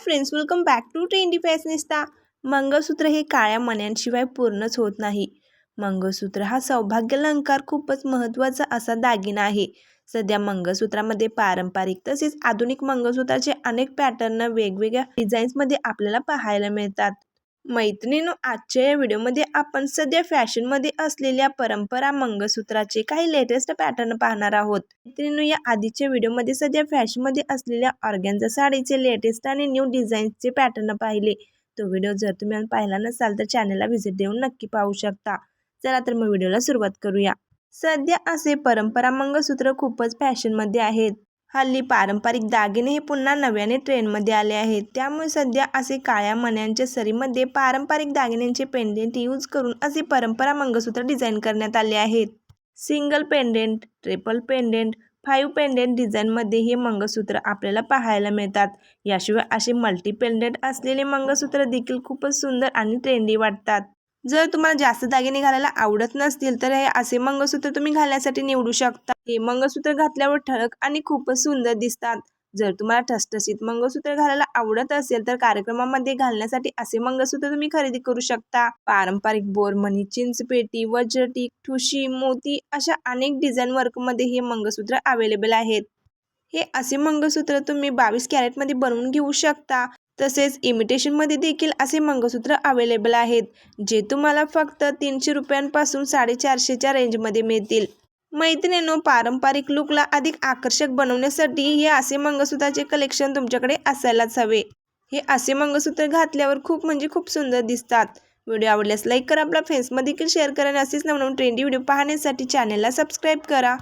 Friends welcome back to trendy fashionista mangalsutra हे काळ्या मण्यांशिवाय पूर्णच होत नाही. मंगळसूत्र हा सौभाग्य अलंकार खूपच महत्त्वाचा असा दागिना आहे. सध्या मंगळसूत्रामध्ये पारंपरिक तसेच आधुनिक मंगळसूत्राचे अनेक पॅटर्न वेगवेगळ्या डिझाईन्समध्ये आपल्याला पाहायला मिळतात. मैत्रिणींनो आजच्या या व्हिडिओमध्ये आपण सध्या फॅशनमध्ये असलेल्या परंपरा मंगळसूत्राचे काही लेटेस्ट पॅटर्न पाहणार आहोत. मैत्रिणींनो या आधीच्या व्हिडिओमध्ये सध्या फॅशनमध्ये असलेल्या ऑर्गॅन्झा साडीचे लेटेस्ट आणि न्यू डिझाईन्सचे पॅटर्न पाहिले. तो व्हिडिओ जर तुम्ही पाहिला नसाल तर चॅनलला व्हिजिट देऊन नक्की पाहू शकता. चला तर मग व्हिडिओला सुरुवात करूया. सध्या असे परंपरा मंगळसूत्र खूपच फॅशनमध्ये आहेत. हल्ली पारंपरिक दागिने हे पुन्हा नव्याने ट्रेंडमध्ये आले आहेत. त्यामुळे सध्या असे काळ्या मण्यांच्या सरीमध्ये पारंपरिक दागिन्यांचे पेंडेंट यूज करून असे परंपरा मंगळसूत्र डिझाईन करण्यात आले आहेत. Single pendant triple pendant five pendant डिझाईनमध्ये हे मंगळसूत्र आपल्याला पाहायला मिळतात. याशिवाय असे मल्टी पेंडेंट असलेले मंगळसूत्र देखील खूपच सुंदर आणि ट्रेंडी वाटतात. जर तुम्हाला जास्त दागिने घालायला आवडत नसतील तर हे असे मंगळसूत्र तुम्ही घालण्यासाठी निवडू शकता. हे मंगळसूत्र घातल्यावर ठळक आणि खूपच सुंदर दिसतात. जर तुम्हाला ठसठसीत मंगळसूत्र घालायला आवडत असेल तर कार्यक्रमामध्ये घालण्यासाठी असे मंगळसूत्र तुम्ही खरेदी करू शकता. पारंपरिक बोरमणी चिंचपेटी वज्रटीक ठुशी मोती अशा अनेक डिझाईन वर्कमध्ये हे मंगळसूत्र अवेलेबल आहेत. हे असे मंगळसूत्र तुम्ही बावीस कॅरेटमध्ये बनवून घेऊ शकता. तसेच इमिटेशनमध्ये देखील असे मंगळसूत्र अवेलेबल आहेत जे तुम्हाला फक्त तीनशे रुपयांपासून साडेचारशेच्या रेंजमध्ये मिळतील. मैत्रिणींनो पारंपरिक लुकला अधिक आकर्षक बनवण्यासाठी हे असे मंगळसूत्राचे कलेक्शन तुमच्याकडे असायलाच हवे. हे असे मंगळसूत्र घातल्यावर खूप म्हणजे खूप सुंदर दिसतात. व्हिडिओ आवडल्यास लाईक करा आपल्या फ्रेंड्समध्ये देखील शेअर करा आणि असेच नवनवीन ट्रेंडी व्हिडिओ पाहण्यासाठी चॅनलला सबस्क्राईब करा.